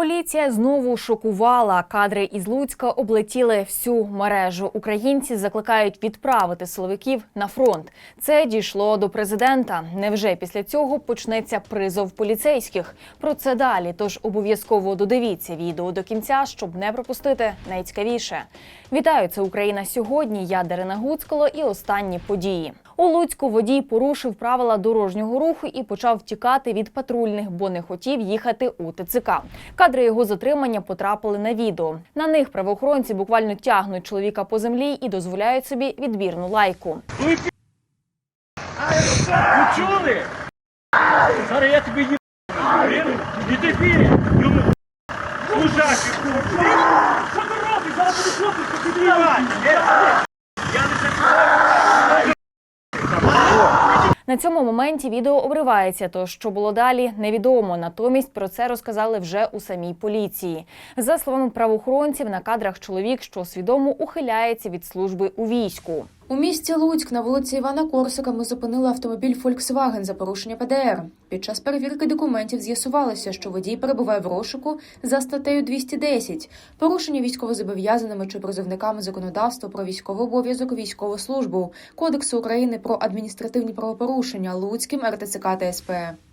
Поліція знову шокувала. Кадри із Луцька облетіли всю мережу. Українці закликають відправити силовиків на фронт. Це дійшло до президента. Невже після цього почнеться призов поліцейських? Про це далі. Тож обов'язково додивіться відео до кінця, щоб не пропустити найцікавіше. Вітаю, це Україна сьогодні. Я Дарина Гуцкало і останні події. У Луцьку водій порушив правила дорожнього руху і почав втікати від патрульних, бо не хотів їхати у ТЦК. Кадри його затримання потрапили на відео. На них правоохоронці буквально тягнуть чоловіка по землі і дозволяють собі відбірну лайку. Ви? Зараз я тобі. Іди бій! Йому... Що ти робиш? Зараз буде хлопець, підіймай! Я не закриваю! На цьому моменті відео обривається. То що було далі, невідомо. Натомість про це розказали вже у самій поліції. За словами правоохоронців, на кадрах чоловік, що свідомо ухиляється від служби у війську. У місті Луцьк на вулиці Івана Корсика ми зупинили автомобіль Volkswagen за порушення ПДР. Під час перевірки документів з'ясувалося, що водій перебуває в розшуку за статтею 210 – порушення військовозобов'язаними чи призовниками законодавства про військовий обов'язок військову службу, Кодексу України про адміністративні правопорушення Луцьким РТЦК та СП.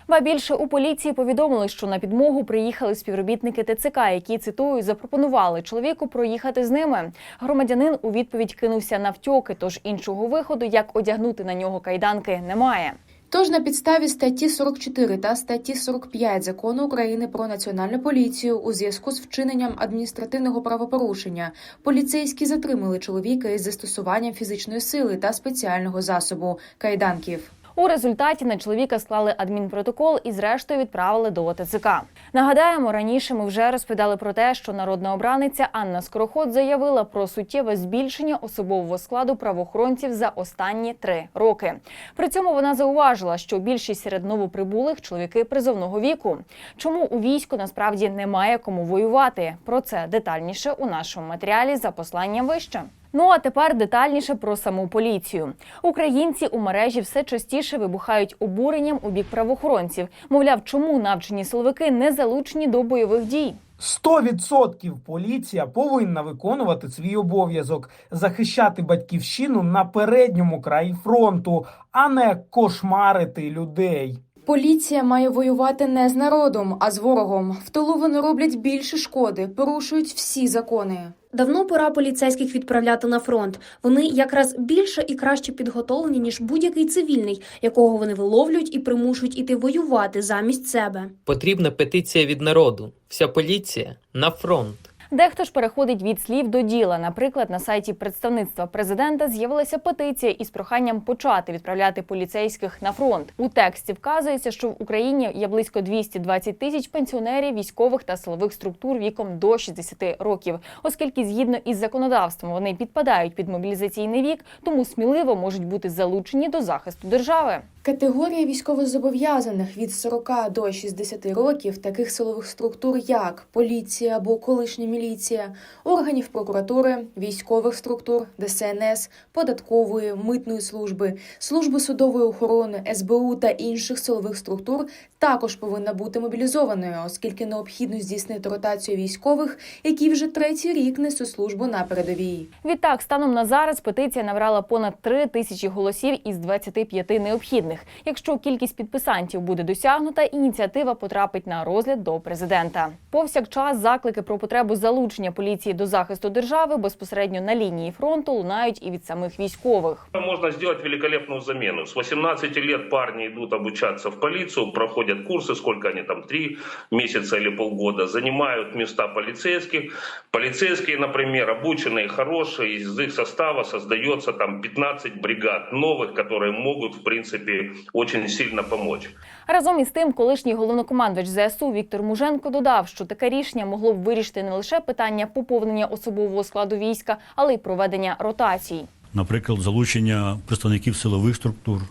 Ба більше у поліції повідомили, що на підмогу приїхали співробітники ТЦК, які цитую запропонували чоловіку проїхати з ними. Громадянин у відповідь кинувся на втьоки, тож іншого виходу, як одягнути на нього кайданки, немає. Тож на підставі статті 44 та статті 45 закону України про національну поліцію у зв'язку з вчиненням адміністративного правопорушення поліцейські затримали чоловіка із застосуванням фізичної сили та спеціального засобу кайданків. У результаті на чоловіка склали адмінпротокол і зрештою відправили до ТЦК. Нагадаємо, раніше ми вже розповідали про те, що народна обраниця Анна Скороход заявила про суттєве збільшення особового складу правоохоронців за останні три роки. При цьому вона зауважила, що більшість серед новоприбулих чоловіки призовного віку. Чому у війську насправді немає кому воювати? Про це детальніше у нашому матеріалі за посланням вище. Ну а тепер детальніше про саму поліцію. Українці у мережі все частіше вибухають обуренням у бік правоохоронців. Мовляв, чому навчені силовики не залучені до бойових дій? 100% поліція повинна виконувати свій обов'язок захищати батьківщину на передньому краї фронту, а не кошмарити людей. Поліція має воювати не з народом, а з ворогом. В тилу вони роблять більше шкоди, порушують всі закони. Давно пора поліцейських відправляти на фронт. Вони якраз більше і краще підготовлені ніж будь-який цивільний, якого вони виловлюють і примушують іти воювати замість себе. Потрібна петиція від народу. Вся поліція на фронт. Дехто ж переходить від слів до діла. Наприклад, на сайті представництва президента з'явилася петиція із проханням почати відправляти поліцейських на фронт. У тексті вказується, що в Україні є близько 220 тисяч пенсіонерів, військових та силових структур віком до 60 років, оскільки згідно із законодавством вони підпадають під мобілізаційний вік, тому сміливо можуть бути залучені до захисту держави. Категорія військовозобов'язаних від 40 до 60 років таких силових структур, як поліція або колишня міліція, органів прокуратури, військових структур, ДСНС, податкової, митної служби, служби судової охорони, СБУ та інших силових структур також повинна бути мобілізованою, оскільки необхідно здійснити ротацію військових, які вже третій рік несуть службу на передовій. Відтак, станом на зараз петиція набрала понад 3 тисячі голосів із 25 необхідних. Якщо кількість підписантів буде досягнута, ініціатива потрапить на розгляд до президента. Повсякчас заклики про потребу залучення поліції до захисту держави безпосередньо на лінії фронту лунають і від самих військових. Можно сделать великолепную замену. С 18 лет парни идут обучаться в полицию, проходят курсы, сколько они там, три месяца или полгода, занимают места полицейских. Полицейские, например, обученные, хорошие, из их состава создается там 15 бригад новых, которые могут, в принципе, очень сильно помочь. Разом із тим, колишній головнокомандувач ЗСУ Віктор Муженко додав, що таке рішення могло б вирішити не лише питання поповнення особового складу війська, але й проведення ротацій. Наприклад, залучення представників силових структур,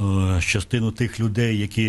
е, частину тих людей, які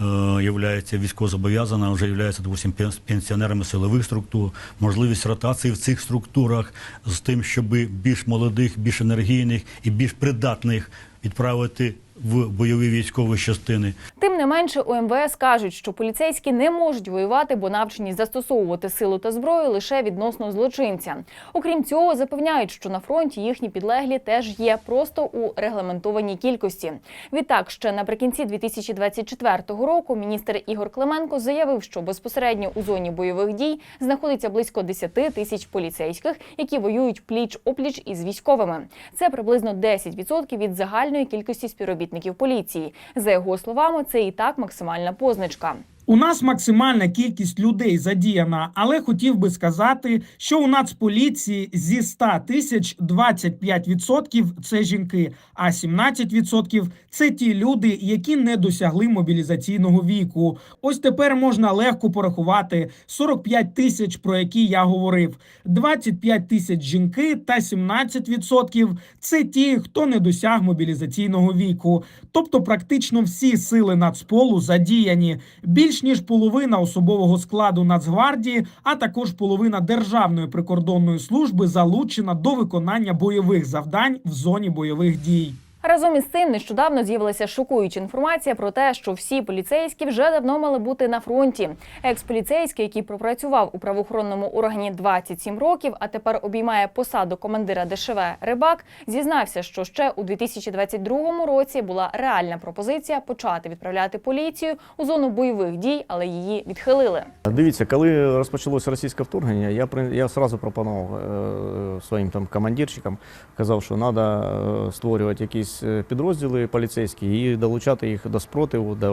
е, являються військовозобов'язаними, вже являються допустим, пен- пенсіонерами силових структур, можливість ротації в цих структурах з тим, щоб більш молодих, більш енергійних і більш придатних відправити в бойові військові частини. Тим не менше, у МВС кажуть, що поліцейські не можуть воювати, бо навчені застосовувати силу та зброю лише відносно злочинця. Окрім цього, запевняють, що на фронті їхні підлеглі теж є просто у регламентованій кількості. Відтак, ще наприкінці 2024 року міністр Ігор Клименко заявив, що безпосередньо у зоні бойових дій знаходиться близько 10 тисяч поліцейських, які воюють пліч опліч із військовими. Це приблизно 10% від загальної кількості співробітників поліції. За його словами, це і так максимальна позначка. У нас максимальна кількість людей задіяна, але хотів би сказати, що у Нацполіції зі 100 тисяч 25% – це жінки, а 17% – це ті люди, які не досягли мобілізаційного віку. Ось тепер можна легко порахувати 45 тисяч, про які я говорив, 25 тисяч жінки та 17% – це ті, хто не досяг мобілізаційного віку. Тобто практично всі сили Нацполу задіяні. Більш ніж половина особового складу Нацгвардії, а також половина Державної прикордонної служби залучена до виконання бойових завдань в зоні бойових дій. Разом із цим нещодавно з'явилася шокуюча інформація про те, що всі поліцейські вже давно мали бути на фронті. Екс-поліцейський, який пропрацював у правоохоронному органі 27 років, а тепер обіймає посаду командира ДШВ Рибак, зізнався, що ще у 2022 році була реальна пропозиція почати відправляти поліцію у зону бойових дій, але її відхилили. Дивіться, коли розпочалося російське вторгнення, я при- я одразу пропонував е, своїм там командирчикам, казав, що треба створювати якісь е, підрозділи поліцейські і долучати їх до спротиву, де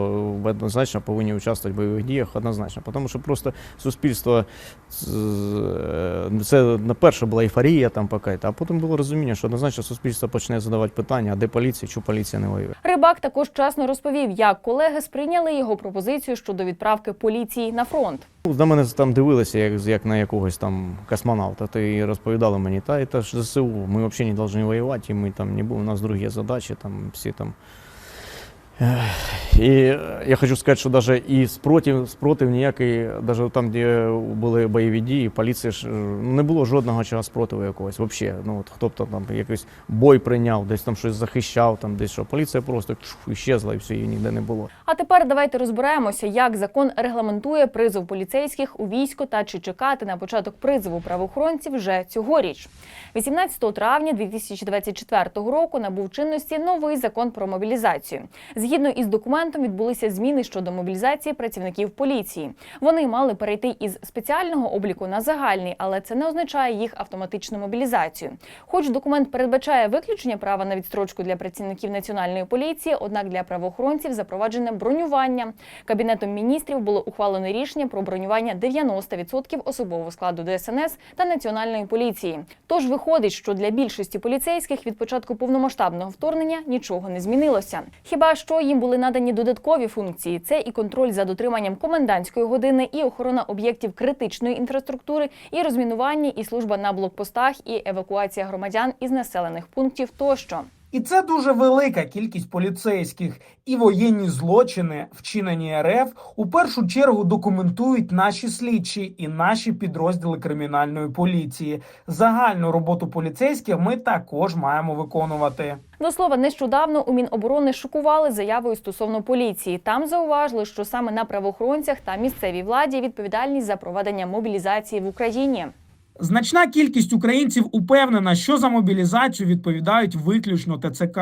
однозначно повинні участвувати в бойових діях, однозначно. Тому що просто суспільство е, це на перше була ейфорія там поки, а потім було розуміння, що однозначно суспільство почне задавати питання, а де поліція, чому поліція не воює. Рибак також чесно розповів, як колеги сприйняли його пропозицію щодо відправки поліції на фронт. Ну, На мене там дивилися, як, як на якогось там космонавта. Та і розповідали мені, та це ж ЗСУ, ми взагалі не повинні воювати, і ми там не будемо, у нас другі задачі, там всі там. І я хочу сказати, що навіть і спротив, спротив ніякий, навіть там, де були бойові дії, поліція ж не було жодного чого спротиву якогось. Взагалі, ну от хто б -то там якийсь бой прийняв, десь там щось захищав, там десь що. Поліція просто чух, іщезла і все, її ніде не було. А тепер давайте розберемося, як закон регламентує призов поліцейських у військо та чи чекати на початок призову правоохоронців вже цьогоріч. 18 травня 2024 року набув чинності новий закон про мобілізацію. Згідно із документом відбулися зміни щодо мобілізації працівників поліції. Вони мали перейти із спеціального обліку на загальний, але це не означає їх автоматичну мобілізацію. Хоч документ передбачає виключення права на відстрочку для працівників національної поліції, однак для правоохоронців запроваджене бронювання. Кабінетом міністрів було ухвалено рішення про бронювання 90% особового складу ДСНС та національної поліції. Тож виходить, що для більшості поліцейських від початку повномасштабного вторгнення нічого не змінилося. Хіба що їм були надані додаткові функції: це і контроль за дотриманням комендантської години, і охорона об'єктів критичної інфраструктури, і розмінування, і служба на блокпостах, і евакуація громадян із населених пунктів тощо. І це дуже велика кількість поліцейських. І воєнні злочини, вчинені РФ, у першу чергу документують наші слідчі і наші підрозділи кримінальної поліції. Загальну роботу поліцейських ми також маємо виконувати. До слова, нещодавно у Міноборони шокували заявою стосовно поліції. Там зауважили, що саме на правоохоронцях та місцевій владі відповідальність за проведення мобілізації в Україні. Значна кількість українців упевнена, що за мобілізацію відповідають виключно ТЦК.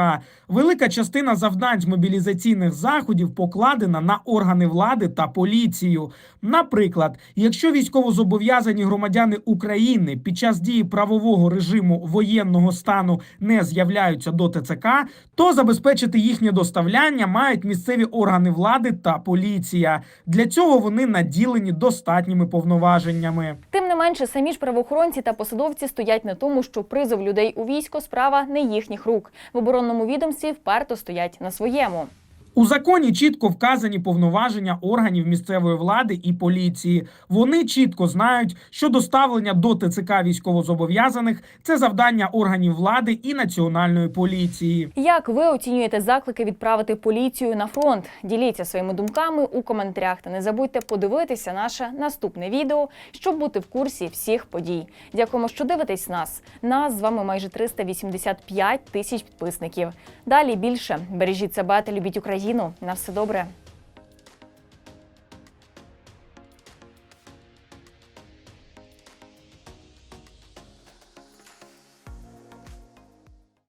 Велика частина завдань з мобілізаційних заходів покладена на органи влади та поліцію. Наприклад, якщо військовозобов'язані громадяни України під час дії правового режиму воєнного стану не з'являються до ТЦК, то забезпечити їхнє доставляння мають місцеві органи влади та поліція. Для цього вони наділені достатніми повноваженнями. Тим не менше, самі ж правоохоронці та посадовці стоять на тому, що призов людей у військо справа не їхніх рук. В оборонному відомстві вперто стоять на своєму. У законі чітко вказані повноваження органів місцевої влади і поліції. Вони чітко знають, що доставлення до ТЦК військовозобов'язаних це завдання органів влади і національної поліції. Як ви оцінюєте заклики відправити поліцію на фронт? Діліться своїми думками у коментарях та не забудьте подивитися наше наступне відео, щоб бути в курсі всіх подій. Дякуємо, що дивитесь нас. Нас з вами майже 385 тисяч підписників. Далі більше бережіть себе та любіть Україну. На все добре.